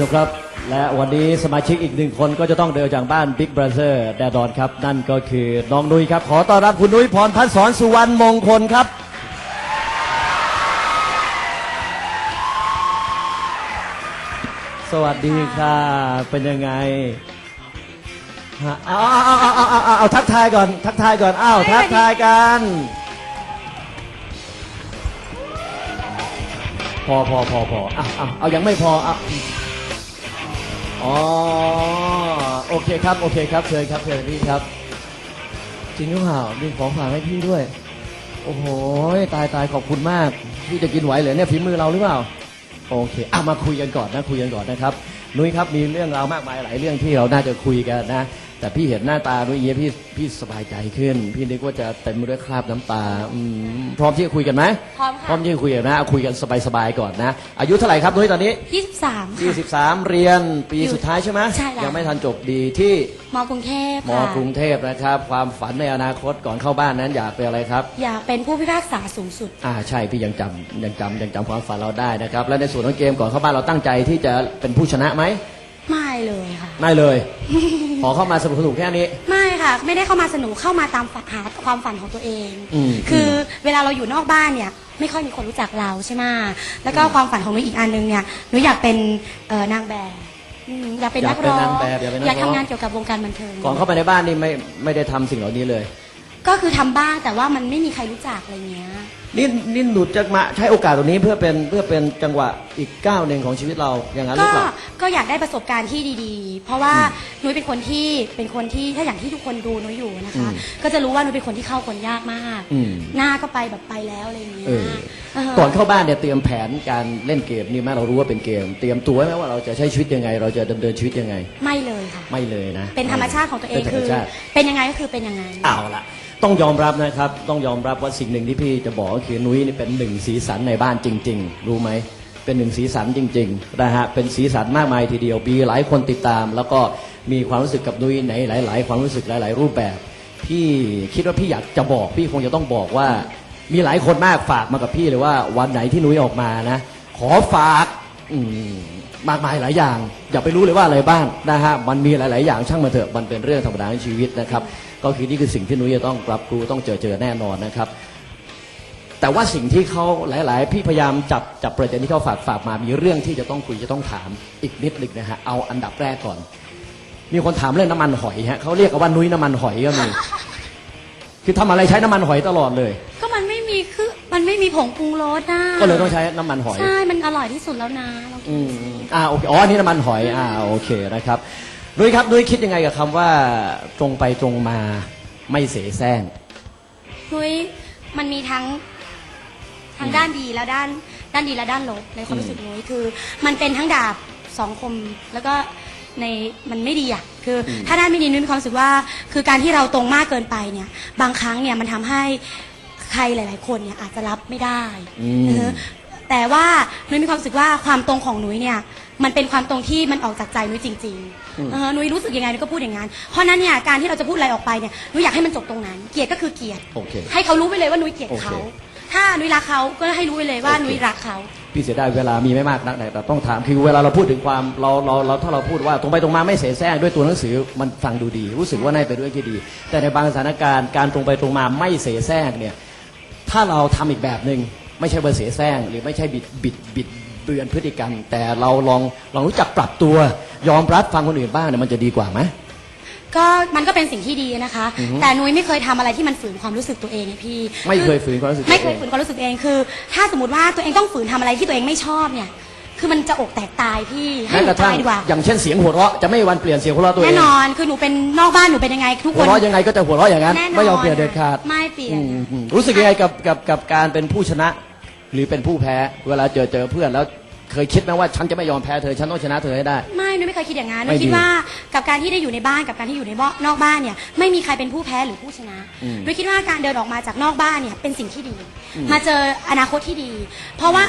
ท่านผู้ชมครับ และวันนี้สมาชิกอีกหนึ่งคนก็จะต้องเดินจากบ้าน Big Brother แดดอนครับ นั่นก็คือน้องนุ้ยครับ ขอต้อนรับคุณนุ้ยพรพัฒน์สอนสุวรรณมงคลครับ สวัสดีค่ะ เป็นยังไงฮะเอาเอาเอาเอาเอาเอาเอาทักทายก่อน ทักทายก่อนอ้าวทักทายกัน พอพอพอพออะอะเอายังไม่พออะ อ๋อโอเคครับโอเคครับเชิญครับเชิญพี่ครับ จริงหรือเปล่ามีของฝากให้พี่ด้วย โอ้โหตายตายขอบคุณมากพี่จะกินไหวเหรอเนี่ยฝีมือเราหรือเปล่า โอเคอะมาคุยกันก่อนนะคุยกันก่อนนะครับนุ้ยครับมีเรื่องราวมากมายหลายเรื่องที่เราน่าจะคุยกันนะ แต่พี่เห็นหน้าตานุ้ยเยี่ยพี่พี่สบายใจขึ้น พี่นึกว่าจะเต็มไปด้วยคราบน้ำตาอืมพร้อมที่จะคุยกันไหมพร้อมค่ะ พร้อมที่จะคุยกันนะเอาคุยกันสบายๆก่อนนะ อายุเท่าไหร่ครับนุ้ยตอนนี้ 23 ค่ะ 23 เรียนปีสุดท้ายใช่ไหมใช่แล้ว ยังไม่ทันจบดีที่มกรุงเทพมค่ะกรุงเทพนะครับ ความฝันในอนาคตก่อนเข้าบ้านนั้นอยากเป็นอะไรครับ อยากเป็นผู้พิพากษาสูงสุด อ่าใช่พี่ยังจำยังจำยังจำความฝันเราได้นะครับ และในส่วนของเกมก่อนเข้าบ้านเราตั้งใจที่จะเป็นผู้ชนะไหมไม่ เลยค่ะไม่เลย ขอเข้ามาสนุกสนุกแค่นี้ ไม่ค่ะ ไม่ได้เข้ามาสนุกเข้ามาตามฝันหาความฝันของตัวเอง อืม คือเวลาเราอยู่นอกบ้านเนี่ย ไม่ค่อยมีคนรู้จักเราใช่ไหมแล้วก็ความฝันของหนูอีกอันหนึงเนี่ยหนูอยากเป็นเอ่อนางแบบอืมอยากเป็นนักร้องอยากเป็นนางแบบอยากเป็นนักร้องอยากทำงานเกี่ยวกับวงการบันเทิง ก่อนเข้าไปในบ้านนี่ไม่ไม่ได้ทำสิ่งเหล่านี้เลย ก็คือทำบ้างแต่ว่ามันไม่มีใครรู้จักอะไรเงี้ย นี่นี่หนูจะมาใช้โอกาสตรงนี้เพื่อเป็นเพื่อเป็นจังหวะอีกก้าวหนึ่งของชีวิตเราอย่างนั้นหรืก็อเปล่า ก็อยากได้ประสบการณ์ที่ดีๆ เพราะว่านุ้ยเป็นคนที่เป็นคนที่ถ้าอย่างที่ทุกคนดูนุ้ยอยู่นะคะ อืมก็จะรู้ว่านุ้ยเป็นคนที่เข้าคนยากมาก อืมหน้าก็ไปแบบไปแล้วอะไรอย่างเงี้ยเออ เออ ก่อนเข้าบ้านเนี่ยเตรียมแผนการเล่นเกมนี่ไหมเรารู้ว่าเป็นเกม เตรียมตัวไว้ไหมว่าเราจะใช้ชีวิตยังไง เราจะดำเนินชีวิตยังไง ไม่เลยค่ะ ไม่เลยนะเป็นธรรมชาติของตัวเองป็นธรคืรมอ ชาติ เป็นยังไงก็คือเป็นอย่างนั้น เอาละต้องยอมรับนะครับ ต้องยอมรับว่าสิ่งหนึ่งที่พี่จะบอกก็คือนุ้ยนี่เป็นหนึ่งสีสันในบ้านจริง ๆ รู้ไหมเป็นหนึ่งสีสันจริงๆนะฮะเป็นสีสันมากมายทีเดียวมีหลายคนติดตาม แล้วก็มีความรู้สึกกับนุ้ยในหลาย ๆ ความรู้สึกหลาย ๆ รูปแบบ พี่คิดว่าพี่อยากจะบอก พี่คงจะต้องบอกว่า มีหลายคนมากฝากมากับพี่เลยว่า วันไหนที่นุ้ยออกมานะ ขอฝากมมากมายหลายอย่าง อย่าไปรู้เลยว่าอะไรบ้างนะฮะมันมีหลาย ๆ อย่างช่างมาเถอะมันเป็นเรื่องธรรมดาในชีวิตนะครับ ก็คือนี่คือสิ่งที่นุ้ยจะต้องรับรู้ต้องเจอเจอแน่นอนนะครับ แต่ว่าสิ่งที่เขาหลาย ๆ พี่พยายามจับจับประเด็นที่เขาฝากฝากมา มีเรื่องที่จะต้องคุยจะต้องถามอีกนิดหนึงนะฮะ เอาอันดับแรกก่อน มีคนถามเรื่องน้ำมันหอยฮะเขาเรียกกันว่านุ้ยน้ำมันหอยก็มี คือทำอะไรใช้น้ำมันหอยตลอดเลย ก็มันไม่มีคือมันไม่มีผงปรุงรสนะก็เลยต้องใช้น้ำมันหอย ใช่ มันอร่อยที่สุดแล้วนะลองกิอืนมดูสิอ่าโอเค อ๋ออันนี่น้ำมันหอย อ่าโอเคนะครับนุ้ยครับนุ้ยคิดยังไงกับคำว่าตรงไปตรงมาไม่เสแสร้ง นุ้ยมันมีทั้ง ทั้งด้านดีและด้านด้านดีและด้านลบในความรู้สึกนุ้ยคือ มันเป็นทั้งดาบสองคมแล้วก็ในมันไม่ดีอะคืออถ้าด้านไม่ดีนุ้ยมีความรู้สึกว่า คือการที่เราตรงมากเกินไปเนี่ย บางครั้งเนี่ยมันทำให้ใครหลาย ๆ คนเนี่ยอาจจะรับไม่ได้อืมเออแต่ว่านุ้ยมีความรู้สึกว่าความตรงของนุ้ยเนี่ย มันเป็นความตรงที่มันออกจากใจนุ้ยจริงๆเออนุ้ยรู้สึกยังไงนุ้ยก็พูดอย่างนั้น เพราะฉะนั้นเนี่ยการที่เราจะพูดอะไรออกไปเนี่ยนุ้ยอยากให้มันจบตรงนั้น เกลียดก็คือเกลียด โอเค ให้เขารู้ไปเลยว่านุ้ยเกลียดโอเค เขา ถ้านุ้ยรักเขาก็ให้รู้ไปเลยว่าโอเคนุ้ยรักเขา พี่เสียดายเวลามีไม่มากนักแต่ต้องถามคือเวลาเราพูดถึงความเราเราเราถ้าเราพูดว่าตรงไปตรงมาไม่เสแสร้งด้วยตัวหนังสือมันฟังดูดี รู้สึกว่าน่าไปด้วยที่ดี แต่ในบางสถานการณ์การตรงไปตรงมาไม่เสแสร้งเนี่ยถ้าเราทำอีกแบบหนึ่งไม่ใช่ว่าเสแสร้งหรือไม่ใช่บิดบิดบิดเบือนพฤติกรรม แต่เราลองลองรู้จักปรับตัว ยอมรับฟังคนอื่นบ้างเนี่ยมันจะดีกว่าไหม ก็มันก็เป็นสิ่งที่ดีนะคะอือฮึแต่นุ้ยไม่เคยทำอะไรที่มันฝืนความรู้สึกตัวเองไงพี่ไม่เคยฝืนความรู้สึกตัวเอง ไม่เคยฝืนความรู้สึกตัวเองคือ ถ้าสมมติว่าตัวเองต้องฝืนทำอะไรที่ตัวเองไม่ชอบเนี่ย คือมันจะอกแตกตายพี่ให้แม้หกนูระทั่ตางยดีกว่า อย่างเช่นเสียงหัวเราะจะไม่มีวันเปลี่ยนเสียงหัวเราะตัวเองแน่นอนคือหนูเป็นนอกบ้านหนูเป็นยังไง ทุกหัควนเราะยังไงก็จะหัวเราะอย่างนั้น แน่นอนไม่ยอมเปลี่ยนเด็ดขาดไม่เปลี่ยน อืมอืมรู้สึกยังไงกับกับกับการเป็นผู้ชนะ หรือเป็นผู้แพ้ เวลาเจอเจอเพื่อนแล้ว เคยคิดไหมว่าฉันจะไม่ยอมแพ้เธอฉันต้องชนะเธอให้ได้ ไม่นุ้ยไม่เคยคิดอย่างนั้นนุ้ไม่ยดีคิดว่ากับการที่ได้อยู่ในบ้านกับการที่อยู่ในนอกบ้านเนี่ยไม่มีใครเป็นผู้แพ้หรือผู้ชนะอืมนุ้ยคิดว่าการเดินออกมาจากนอกบ้านเนี่ยเป็นสิ่งที่ดี มาเจออนาคตที่ดี เพราะว่า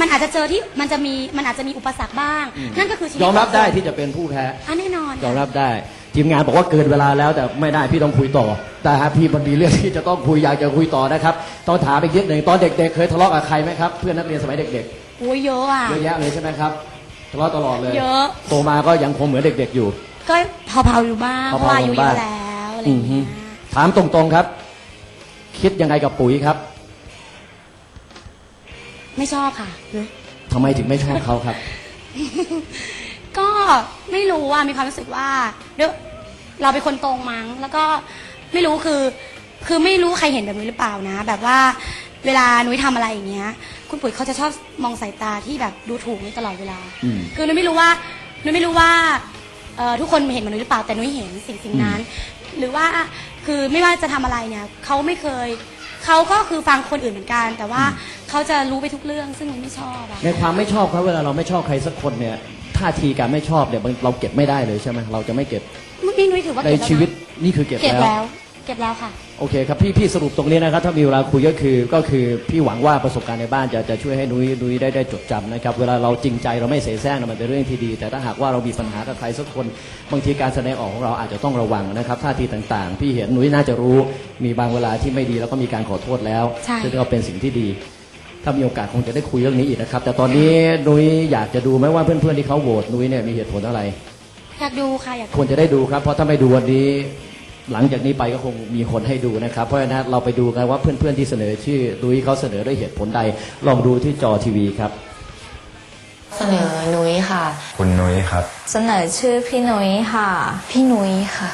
มันอาจจะเจอที่มันจะมีมันอาจจะมีอุปสรรคบ้าง นั่นก็คือชีวิตยอมรับได้ขงคนที่จะเป็นผู้แพ้อะแน่นอนยอมรับได้ ทีมงานบอกว่าเกินเวลาแล้วแต่ไม่ได้พี่ต้องคุยต่อ แต่ฮะพี่มันมีเรื่องที่จะต้องคุยอยากจะคุยต่อนะครับต้องถามอีกนิดหนึ่งตอนเด็ก ๆ เคยทะเลาะกับใครไหมครับเพื่อนนักเรียนสมัยเด็กโอ้ยเยอะอะ ๆเยอะแยะเลยใช่ไหมครับทะเลาะตลอดเลยเยอะ โตมาก็ยังคงเหมือนเด็ก ๆ อยู่ ก็เผาๆอยู่บ้างเพเผาๆราะว่าอายุอยู่เยบ้าง อะแล้วอะไรออืย่างอฮึเงี้ยถามตรงๆครับ คิดยังไงกับปุ๋ยครับไม่ชอบค่ะ ทำไมถึงไม่ชอบเขาครับก็ ไม่รู้ว่ามีความรู้สึกว่าเดี๋ยวเราเป็นคนตรงมั้ง แล้วก็ไม่รู้คือ คือไม่รู้ใครเห็นแบบนี้หรือเปล่านะ แบบว่าเวลานุ้ยทำอะไรอย่างเงี้ย คุณปุ๋ยเขาจะชอบมองสายตาที่แบบดูถูกนุ้ยตลอดเวลา อืม คือนุ้ยไม่รู้ว่านุ้ยไม่รู้ว่าเอ่อทุกคนเห็นเหมือนนุ้ยหรือเปล่าแต่นุ้ยเห็นสิ่งสิ่งนั้น หรือว่าคือไม่ว่าจะทำอะไรเนี่ยเขาไม่เคยเขาก็คือฟังคนอื่นเหมือนกัน แต่ว่าเขาจะรู้ไปทุกเรื่องซึ่งนุ้ยไม่ชอบอะ ในความไม่ชอบครับเวลาเราไม่ชอบใครสักคนเนี่ย ท่าทีการไม่ชอบเนี่ยมันเราเก็บไม่ได้เลยใช่ไหมเราจะไม่เก็บนี่นุ้ยถือว่าในเก็บแล้วนะชีวิตนี่คือเก็บเก็บแล้ว แล้ว เก็บแล้วค่ะ โอเคครับพี่พี่สรุปตรงนี้นะครับถ้ามีเวลาคุยก็คือก็คือพี่หวังว่าประสบการณ์ในบ้านจะจะช่วยให้นุ้ยนุ้ยได้ได้จดจำนะครับเวลาเราจริงใจเราไม่เสแสร้งนะมันเป็นเรื่องที่ดี แต่ถ้าหากว่าเรามีปัญหากับใครสักคนบางทีการแสดงออกของเราอาจจะต้องระวังนะครับท่าทีต่างๆ พี่เห็นนุ้ยน่าจะรู้มีบางเวลาที่ไม่ดีแล้วก็มีการขอโทษแล้วใช่ ซึ่งก็เป็นสิ่งที่ดี ถ้ามีโอกาสคงจะได้คุยเรื่องนี้อีกนะครับ แต่ตอนนี้นุ้ยอยากจะดูไหมว่าเพื่อนๆที่เขาโหวตนุ้ยเนี่ยมีเหตุผลอะไร อยากดูค่ะอยากดูควรจะได้ดูครับ เพราะถ้าไม่ดูวันนี้ หลังจากนี้ไปก็คงมีคนให้ดูนะครับ เพราะฉะนั้นเราไปดูกันว่าเพื่อนๆที่เสนอชื่อดุยเขาเสนอด้วยเหตุผลใด ลองดูที่จอทีวีครับ เสนอนุ้ยค่ะ คุณนุ้ยครับ เสนอชื่อพี่นุ้ยค่ะ พี่นุ้ยค่ะ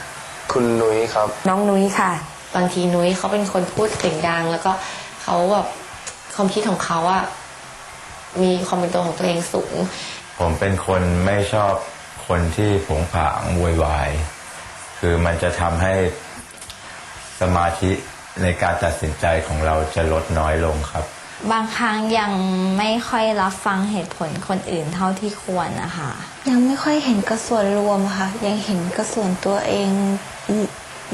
คุณนุ้ยครับ น้องนุ้ยค่ะ บางทีนุ้ยเขาเป็นคนพูดเสียงดังแล้วก็เขาแบบ ความคิดของเขาอะมีความเป็นตัวของตัวเองสูง ผมเป็นคนไม่ชอบคนที่ผงผางโวยวาย คือมันจะทำให้สมาธิในการตัดสินใจของเราจะลดน้อยลงครับ บางครั้งยังไม่ค่อยรับฟังเหตุผลคนอื่นเท่าที่ควรนะคะ ยังไม่ค่อยเห็นกระส่วนรวมค่ะ ยังเห็นกระส่วนตัวเอง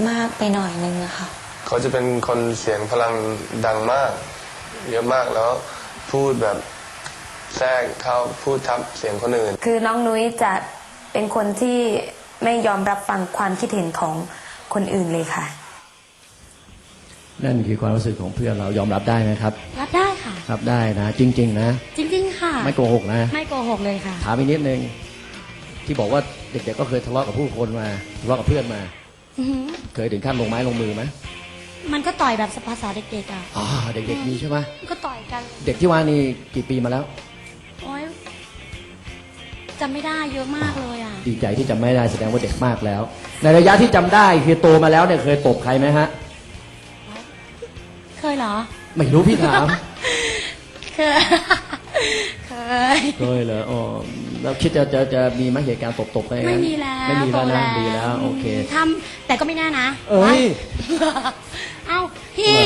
มากไปหน่อยนึงนะคะ เขาจะเป็นคนเสียงพลังดังมาก เยอะมากแล้วพูดแบบแทรกเข้าพูดทับเสียงคนอื่น คือน้องนุ้ยจะเป็นคนที่ไม่ยอมรับฟังความคิดเห็นของคนอื่นเลยค่ะ นั่นคือความรู้สึกของเพื่อนเรายอมรับได้ไหมครับ รับได้ค่ะ รับได้นะ จริง ๆ นะ จริง ๆ ค่ะ ไม่โกหกนะ ไม่โกหกเลยค่ะ ถามอีกนิดนึง ที่บอกว่าเด็กๆก็เคยทะเลาะกับผู้คนมาทะเลาะกับเพื่อนมาอือหือเคยถึงขั้นลงไม้ลงมือไหม มันก็ต่อยแบบภาษาเด็กๆอะอ๋อเด็กๆมีใช่ไหมก็ต่อยกันเด็กที่ว่านี่กี่ปีมาแล้วโอ๊ยจำไม่ได้เยอะมากเลยอะ ดีใจที่จำไม่ได้แสดงว่าเด็กมากแล้ว ในระยะที่จำได้คือโตมาแล้วเนี่ยเคยตบใครไหมฮะ เคยเหรอ ไม่รู้พี่ถาม เคย เคยเคยเหรออ๋อแล้วคิดจะจะจะมีไหมเหตุการณ์ตบตบๆอะไรไม่งั้นมีแล้วไม่มีแล้วโตนะดีแล้วโอเค ทำแต่ก็ไม่แน่นะเอ้ย เอ้าพี่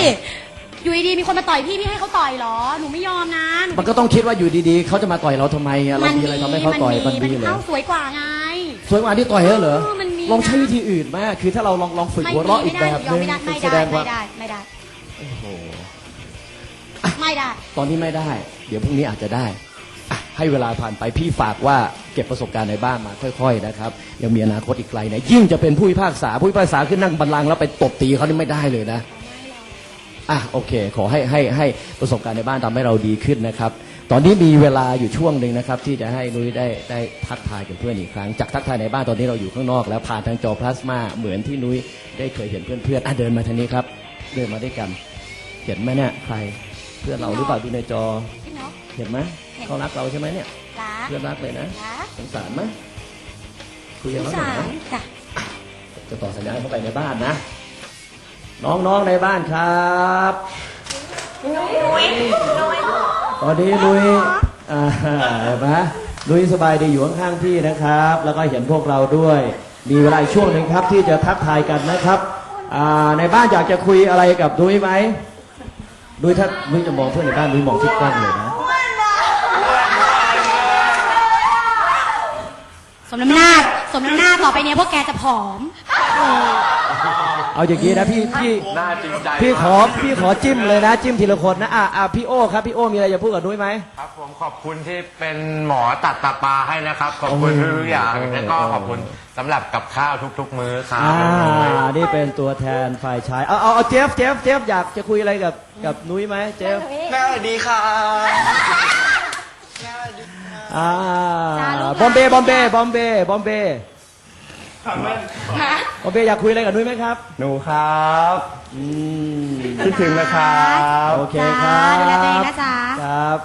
อยู่ดีๆมีคนมาต่อยพี่พี่ให้เขาต่อยเหรอ หนูไม่ยอมนะหนูมันก็ต้องคิดว่าอยู่ดีๆ เขาจะมาต่อยเราทำไมอะเรามีอะไรทำให้เขาต่อยมันดีเหรอเข้าสวยกว่าไง สวยกว่าที่ต่อยเหรอเออมันมีลองใช้วิธีอื่นไหมคือถ้าเราลองลองฝึกหัวเราะอีกแบบนึงไม่ได้ไม่แสดได้งว่าไม่ได้ไม่ได้โอ้โห ไม่ได้ ตอนนี้ไม่ได้ เดี๋ยวพรุ่งนี้อาจจะได้อะ ให้เวลาผ่านไปพี่ฝากว่าเก็บประสบการณ์ในบ้านมาค่อยๆนะครับยังมีอนาคตอีกไกลนะยิ่งจะเป็นผู้พิพากษาผู้พิพากษาขึ้นนั่งบัลลังก์แล้วไปตบตีเขานี่ไม่ได้เลยนะอะโอเค ขอให้ให้ให้ประสบการณ์ในบ้านทำให้เราดีขึ้นนะครับ ตอนนี้มีเวลาอยู่ช่วงหนึ่งนะครับ ที่จะให้นุ้ยได้ได้ทักทายกับเพื่อนอีกครั้ง จากทักทายในบ้านตอนนี้เราอยู่ข้างนอกแล้วผ่านทางจอพลาสมาเหมือนที่นุ้ยได้เคยเห็นเพื่อนๆอะเดินมาทางนี้ครับ เดินมาด้วยกัน เห็นไหมเนี่ยใคร เพื่อนเราหรือเปล่าดูในจอ เห็นไหม เขารักเราใช่ไหมเนี่ยรักเพื่อนรักเลยนะรักสงสารไหมคุยกับสงเขาหน่สาอยรนะจ้ะจะต่อสัญญาณเข้าไปในบ้านนะ น้องๆในบ้านครับตอนนี้ลุยอ่าเห็นไหมลุยสบายดีอยู่ข้างๆพี่นะครับ แล้วก็เห็นพวกเราด้วย มีเวลาอีกช่วงหนึ่งครับที่จะทักทายกันนะครับอ่าในบ้านอยากจะคุยอะไรกับดุยไหมดุยถ้าดุยจะมองเพื่อนในบ้านดุยมองที่กล้องเลยนะ สมน้ำหน้า สมน้ำหน้าต่อไปเนี้ยพวกแกจะผอม เอาอย่างนี้นะพี่พี่พี่ขอพี่ขอจิ้มเลยนะ จิ้มทีละคนนะอะอะพี่โอ้ครับพี่โอ้มีอะไรจะพูดกับนุ้ยไหม ครับผมขอบคุณที่เป็นหมอตัดตาปลาให้นะครับ ขอบคุณโอ้โหทุกๆอย่างแล้วก็ขอบคุณสำหรับกับข้าวทุก ๆ มื้อครับอ่า นี่เป็นตัวแทนฝ่ายชาย เอาเอาเอาเจฟเจฟเจฟอยากจะคุยอะไรกับกับนุ้ยไหมเจฟแม่ดีค่ะ อ่าจ้าลูกบอมเบย์บอมเบย์บอมเบย์บอมเบย์ฮะบอมเบย์อยากคุยอะไรกับนุ้ยไหมครับ หนูครับอืมคิดถึงนะครับโอเคครับจ้าดูแลตัวเองนะจ๊ะ ครับ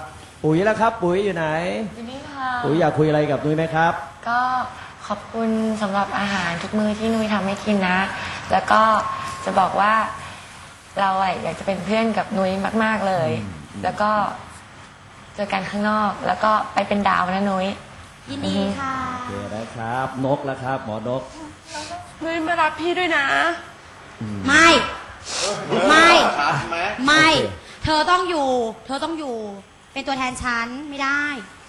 ปุ๋ยแล้วครับ ปุ๋ยอยู่ไหนอยู่นี่ค่ะ ปุ๋ยอยากคุยอะไรกับนุ้ยไหมครับ ก็ขอบคุณสำหรับอาหารทุกมื้อที่นุ้ยทำให้กินนะ แล้วก็จะบอกว่าเราอะอยากจะเป็นเพื่อนกับนุ้ยมาก ๆเลย แล้วก็ เจอกันข้างนอก แล้วก็ไปเป็นดาวนะนุ้ย ยินดีค่ะโอเคนะครับนกแล้วครับ หมอนกนุ้ยมารับพี่ด้วยนะ ไม่ ไม่ ไม่โอเคเธอต้องอยู่ เธอต้องอยู่ เป็นตัวแทนฉันไม่ได้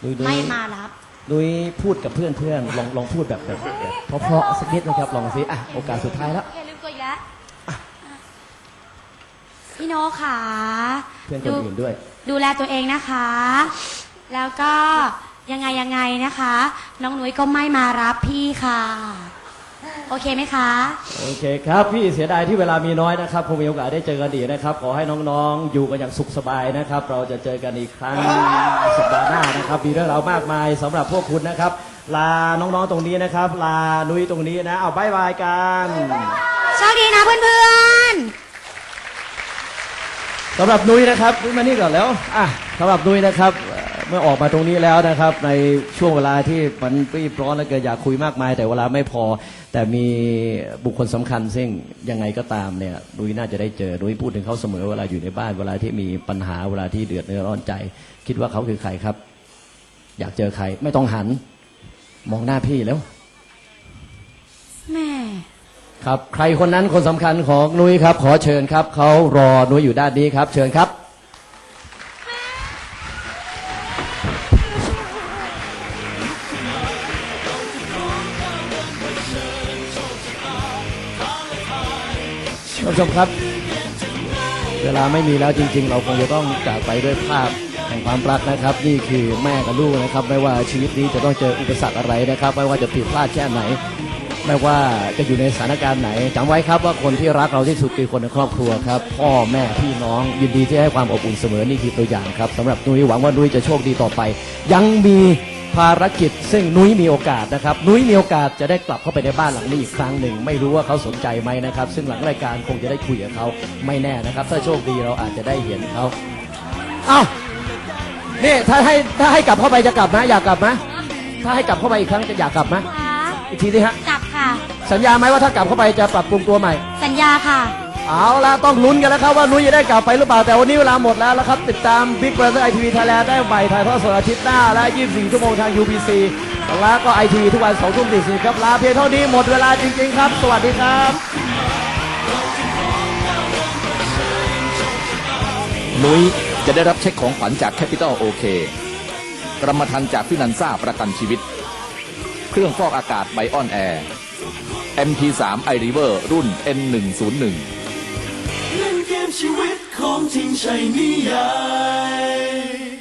นุ้ยนุ้ยไม่มารับ นุ้ยพูดกับเพื่อนเพื่อนๆลองลองพูดแบบแบบแบบเพราะๆสักนิดนะครับลองสิอะโอกาสสุดท้ายแล้วโอเคลืมตัวอีกแล้ว พี่โนขาเพื่อนคนอื่นด้วย ดูแลตัวเองนะคะ แล้วก็ยังไงยังไงนะคะ น้องนุ้ยก็ไม่มารับพี่ค่ะ โอเคไหมคะ โอเคครับ พี่เสียดายที่เวลามีน้อยนะครับคงมีโอกาสได้เจอกันอีกนะครับ ขอให้น้องๆ อยู่กันอย่างสุขสบายนะครับ เราจะเจอกันอีกครั้งสัปดาห์หน้านะครับมีเรื่องราวมากมายสำหรับพวกคุณนะครับ ลาน้องๆตรงนี้นะครับ ลานุ้ยตรงนี้นะเอาบายบายกันโชคดีนะเพื่อนๆ สำหรับนุ้ยนะครับนุ้ยมานี่ก่อนแล้วอะสำหรับนุ้ยนะครับเมื่อออกมาตรงนี้แล้วนะครับ ในช่วงเวลาที่มันรีบร้อนแล้วเกินอยากคุยมากมาย แต่เวลาไม่พอ แต่มีบุคคลสำคัญ ซึ่งยังไงก็ตามเนี่ยนุ้ยน่าจะได้เจอนุ้ยพูดถึงเขาเสมอเวลาอยู่ในบ้านเวลาที่มีปัญหาเวลาที่เดือดเนื้อร้อนใจ คิดว่าเขาคือใครครับ อยากเจอใครไม่ต้องหัน มองหน้าพี่แล้ว แม่ ครับใครคนนั้นคนสำคัญของนุ้ยครับ ขอเชิญครับเขารอนุ้ยอยู่ด้านนี้ครับ เชิญครับ ท่านผู้ชมครับ เวลาไม่มีแล้วจริง ๆ เราคงจะต้องจากไปด้วยภาพแห่งความรักนะครับ นี่คือแม่กับลูกนะครับ ไม่ว่าชีวิตนี้จะต้องเจออุปสรรคอะไรนะครับ ไม่ว่าจะผิดพลาดแค่ไหน ไม่ว่าจะอยู่ในสถานการณ์ไหนจำไว้ครับว่าคนที่รักเราที่สุดคือคนในครอบครัวครับ พ่อแม่พี่น้องยินดีที่ให้ความอบอุ่นเสมอนี่คือตัวอย่างครับสำหรับนุ้ยหวังว่านุ้ยจะโชคดีต่อไป ยังมีภารกิจซึ่งนุ้ยมีโอกาสนะครับนุ้ยมีโอกาสจะได้กลับเข้าไปในบ้านหลังนี้อีกครั้งหนึ่งไม่รู้ว่าเขาสนใจไหมนะครับ ซึ่งหลังรายการคงจะได้คุยกับเขาไม่แน่นะครับ ถ้าโชคดีเราอาจจะได้เห็นเขาเอ้านี่ถ้าให้ถ้าให้กลับเข้าไปจะกลับไหมอยากกลับไหมถ้าให้กลับเข้าไปอีกครั้งจะอยากกลับไหมคะอีกทีสิฮะกลับค่ะ สัญญาไหมว่าถ้ากลับเข้าไปจะปรับปรุงตัวใหม่ สัญญาค่ะ เอาละต้องลุ้นกันแล้วครับว่านุ้ยจะได้กลับไปหรือเปล่าแต่วันนี้เวลาหมดแล้วแล้วครับ ติดตาม Big Brother ITV Thailand ได้ใหม่ถ่ายทอดสดอาทิตย์หน้า และ 24 ชั่วโมงทาง UBC แล้วก็ ITV ทุกวัน2ทุ่ม40ครับลาเพียงเท่านี้หมดเวลาจริง ๆ ครับ สวัสดีครับนุ้ยจะได้รับเช็คของขวัญจาก Capital OK กรมธรรม์จากฟินันซ่าประกันชีวิต เครื่องฟอกอากาศไบออนแอร์ MP3 iRiver รุ่น N101 เล่นเกมชีวิตของจริงใช่นิยาย